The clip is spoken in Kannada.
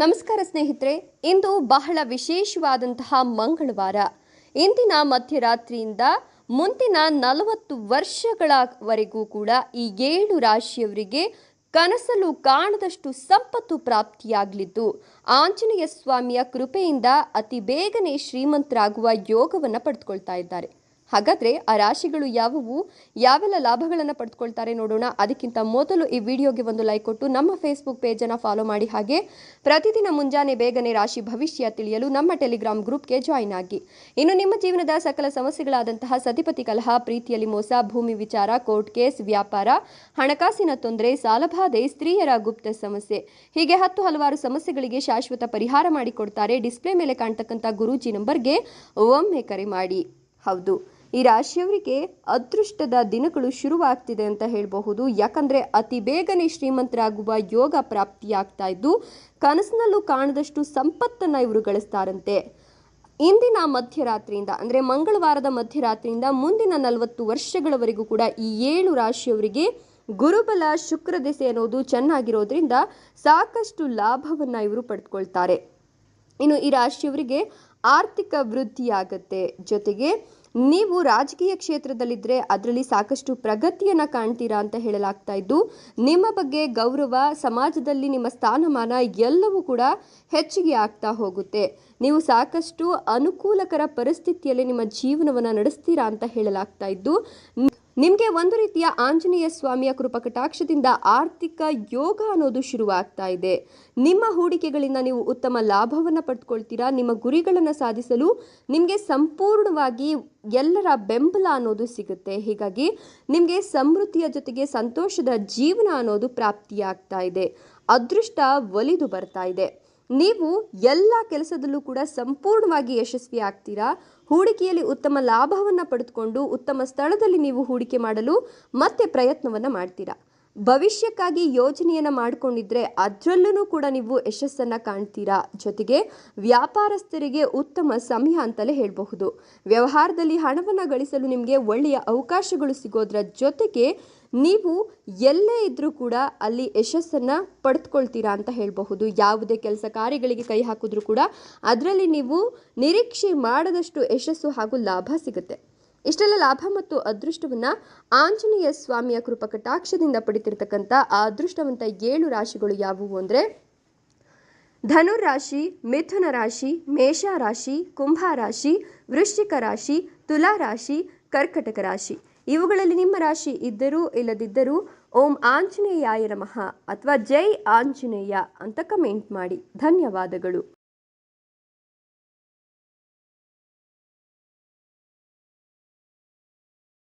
ನಮಸ್ಕಾರ ಸ್ನೇಹಿತರೆ, ಇಂದು ಬಹಳ ವಿಶೇಷವಾದಂತಹ ಮಂಗಳವಾರ. ಇಂದಿನ ಮಧ್ಯರಾತ್ರಿಯಿಂದ ಮುಂದಿನ ನಲವತ್ತು ವರ್ಷಗಳವರೆಗೂ ಕೂಡ ಈ ಏಳು ರಾಶಿಯವರಿಗೆ ಕನಸಲು ಕಾಣದಷ್ಟು ಸಂಪತ್ತು ಪ್ರಾಪ್ತಿಯಾಗಲಿದ್ದು, ಆಂಜನೇಯ ಸ್ವಾಮಿಯ ಕೃಪೆಯಿಂದ ಅತಿ ಬೇಗನೆ ಶ್ರೀಮಂತರಾಗುವ ಯೋಗವನ್ನು ಪಡೆದುಕೊಳ್ತಾ ಇದ್ದಾರೆ. ಹಾಗಾದ್ರೆ ಆ ರಾಶಿಗಳು ಯಾವುವು? ಯಾವೆಲ್ಲ ಲಾಭಗಳನ್ನು ಪಡೆದುಕೊಳ್ತಾರೆ ನೋಡೋಣ. ಅದಕ್ಕಿಂತ ಮೊದಲು ಈ ವಿಡಿಯೋಗೆ ಒಂದು ಲೈಕ್ ಕೊಟ್ಟು ನಮ್ಮ ಫೇಸ್ಬುಕ್ ಪೇಜನ್ನು ಫಾಲೋ ಮಾಡಿ. ಹಾಗೆ ಪ್ರತಿದಿನ ಮುಂಜಾನೆ ಬೇಗನೆ ರಾಶಿ ಭವಿಷ್ಯ ತಿಳಿಯಲು ನಮ್ಮ ಟೆಲಿಗ್ರಾಮ್ ಗ್ರೂಪ್ಗೆ ಜಾಯಿನ್ ಆಗಿ. ಇನ್ನು ನಿಮ್ಮ ಜೀವನದ ಸಕಲ ಸಮಸ್ಯೆಗಳಾದಂತಹ ಸತಿಪತಿ ಕಲಹ, ಪ್ರೀತಿಯಲ್ಲಿ ಮೋಸ, ಭೂಮಿ ವಿಚಾರ ಕೋರ್ಟ್ ಕೇಸ್ ವ್ಯಾಪಾರ, ಹಣಕಾಸಿನ ತೊಂದರೆ, ಸಾಲಬಾಧೆ, ಸ್ತ್ರೀಯರ ಗುಪ್ತ ಸಮಸ್ಯೆ. ಹೀಗೆ ಹತ್ತು ಹಲವಾರು ಸಮಸ್ಯೆಗಳಿಗೆ ಶಾಶ್ವತ ಪರಿಹಾರ ಮಾಡಿಕೊಡ್ತಾರೆ. ಡಿಸ್ಪ್ಲೇ ಮೇಲೆ ಕಾಣ್ತಕ್ಕಂಥ ಗುರೂಜಿ ನಂಬರ್ಗೆ ಒಮ್ಮೆ ಕರೆ ಮಾಡಿ. ಹೌದು. ಈ ರಾಶಿಯವರಿಗೆ ಅದೃಷ್ಟದ ದಿನಗಳು ಶುರುವಾಗ್ತಿದೆ ಅಂತ ಹೇಳಬಹುದು. ಯಾಕಂದ್ರೆ ಅತಿ ಬೇಗನೆ ಶ್ರೀಮಂತರಾಗುವ ಯೋಗ ಪ್ರಾಪ್ತಿಯಾಗ್ತಾ ಇದ್ದು, ಕನಸಿನಲ್ಲೂ ಕಾಣದಷ್ಟು ಸಂಪತ್ತನ್ನ ಇವರು ಗಳಿಸ್ತಾರಂತೆ. ಇಂದಿನ ಮಧ್ಯರಾತ್ರಿಯಿಂದ, ಅಂದರೆ ಮಂಗಳವಾರದ ಮಧ್ಯರಾತ್ರಿಯಿಂದ ಮುಂದಿನ ನಲವತ್ತು ವರ್ಷಗಳವರೆಗೂ ಕೂಡ ಈ ಏಳು ರಾಶಿಯವರಿಗೆ ಗುರುಬಲ, ಶುಕ್ರ ದಿಸೆ ಅನ್ನೋದು ಚೆನ್ನಾಗಿರೋದ್ರಿಂದ ಸಾಕಷ್ಟು ಲಾಭವನ್ನ ಇವರು ಪಡೆದುಕೊಳ್ತಾರೆ ಇನ್ನು ಈ ರಾಶಿಯವರಿಗೆ ಆರ್ಥಿಕ ವೃದ್ಧಿಯಾಗತ್ತೆ. ಜೊತೆಗೆ ನೀವು ರಾಜಕೀಯ ಕ್ಷೇತ್ರದಲ್ಲಿದ್ದರೆ ಅದರಲ್ಲಿ ಸಾಕಷ್ಟು ಪ್ರಗತಿಯನ್ನು ಕಾಣ್ತೀರಾ ಅಂತ ಹೇಳಲಾಗ್ತಾ ಇದ್ದು, ನಿಮ್ಮ ಬಗ್ಗೆ ಗೌರವ, ಸಮಾಜದಲ್ಲಿ ನಿಮ್ಮ ಸ್ಥಾನಮಾನ ಎಲ್ಲವೂ ಕೂಡ ಹೆಚ್ಚಿಗೆ ಆಗ್ತಾ ಹೋಗುತ್ತೆ. ನೀವು ಸಾಕಷ್ಟು ಅನುಕೂಲಕರ ಪರಿಸ್ಥಿತಿಯಲ್ಲಿ ನಿಮ್ಮ ಜೀವನವನ್ನು ನಡೆಸ್ತೀರಾ ಅಂತ ಹೇಳಲಾಗ್ತಾ ಇದ್ದು ನಿಮಗೆ ಒಂದು ರೀತಿಯ ಆಂಜನೇಯ ಸ್ವಾಮಿಯ ಕೃಪಕಟಾಕ್ಷದಿಂದ ಆರ್ಥಿಕ ಯೋಗ ಅನ್ನೋದು ಶುರುವಾಗ್ತಾ ಇದೆ. ನಿಮ್ಮ ಹೂಡಿಕೆಗಳಿಂದ ನೀವು ಉತ್ತಮ ಲಾಭವನ್ನು ಪಡೆದುಕೊಳ್ತೀರಾ ನಿಮ್ಮ ಗುರಿಗಳನ್ನು ಸಾಧಿಸಲು ನಿಮಗೆ ಸಂಪೂರ್ಣವಾಗಿ ಎಲ್ಲರ ಬೆಂಬಲ ಅನ್ನೋದು ಸಿಗುತ್ತೆ. ಹೀಗಾಗಿ ನಿಮಗೆ ಸಮೃದ್ಧಿಯ ಜೊತೆಗೆ ಸಂತೋಷದ ಜೀವನ ಅನ್ನೋದು ಪ್ರಾಪ್ತಿಯಾಗ್ತಾ ಇದೆ. ಅದೃಷ್ಟ ಒಲಿದು ಬರ್ತಾ ಇದೆ. ನೀವು ಎಲ್ಲ ಕೆಲಸದಲ್ಲೂ ಕೂಡ ಸಂಪೂರ್ಣವಾಗಿ ಯಶಸ್ವಿ ಆಗ್ತೀರಾ? ಹೂಡಿಕೆಯಲ್ಲಿ ಉತ್ತಮ ಲಾಭವನ್ನು ಪಡೆದುಕೊಂಡು ಉತ್ತಮ ಸ್ಥಳದಲ್ಲಿ ನೀವು ಹೂಡಿಕೆ ಮಾಡಲು ಮತ್ತೆ ಪ್ರಯತ್ನವನ್ನು ಮಾಡ್ತೀರಾ? ಭವಿಷ್ಯಕ್ಕಾಗಿ ಯೋಜನೆಯನ್ನು ಮಾಡಿಕೊಂಡಿದ್ರೆ ಅದರಲ್ಲೂ ಕೂಡ ನೀವು ಯಶಸ್ಸನ್ನು ಕಾಣ್ತೀರಾ? ಜೊತೆಗೆ ವ್ಯಾಪಾರಸ್ಥರಿಗೆ ಉತ್ತಮ ಸಮಯ ಅಂತಲೇ ಹೇಳಬಹುದು. ವ್ಯವಹಾರದಲ್ಲಿ ಹಣವನ್ನು ಗಳಿಸಲು ನಿಮಗೆ ಒಳ್ಳೆಯ ಅವಕಾಶಗಳು ಸಿಗೋದ್ರ ಜೊತೆಗೆ ನೀವು ಎಲ್ಲೇ ಇದ್ರೂ ಕೂಡ ಅಲ್ಲಿ ಯಶಸ್ಸನ್ನು ಪಡೆದುಕೊಳ್ತೀರಾ ಅಂತ ಹೇಳಬಹುದು. ಯಾವುದೇ ಕೆಲಸ ಕಾರ್ಯಗಳಿಗೆ ಕೈ ಹಾಕಿದ್ರೂ ಕೂಡ ಅದರಲ್ಲಿ ನೀವು ನಿರೀಕ್ಷೆ ಮಾಡದಷ್ಟು ಯಶಸ್ಸು ಹಾಗೂ ಲಾಭ ಸಿಗುತ್ತೆ. ಇಷ್ಟೆಲ್ಲ ಲಾಭ ಮತ್ತು ಅದೃಷ್ಟವನ್ನು ಆಂಜನೇಯ ಸ್ವಾಮಿಯ ಕೃಪಕಟಾಕ್ಷದಿಂದ ಪಡಿತಿರ್ತಕ್ಕಂಥ ಆ ಅದೃಷ್ಟವಂತ ಏಳು ರಾಶಿಗಳು ಯಾವುವು ಅಂದರೆ ಧನುರಾಶಿ ರಾಶಿ ಮಿಥುನ ರಾಶಿ, ಮೇಷ ರಾಶಿ, ಕುಂಭ ರಾಶಿ, ವೃಶ್ಚಿಕ ರಾಶಿ, ತುಲಾ ರಾಶಿ, ಕರ್ಕಟಕ ರಾಶಿ. ಇವುಗಳಲ್ಲಿ ನಿಮ್ಮ ರಾಶಿ ಇದ್ದರೂ ಇಲ್ಲದಿದ್ದರೂ ಓಂ ಆಂಜನೇಯಾಯ ನಮಃ ಅಥವಾ ಜೈ ಆಂಜನೇಯ ಅಂತ ಕಮೆಂಟ್ ಮಾಡಿ. ಧನ್ಯವಾದಗಳು.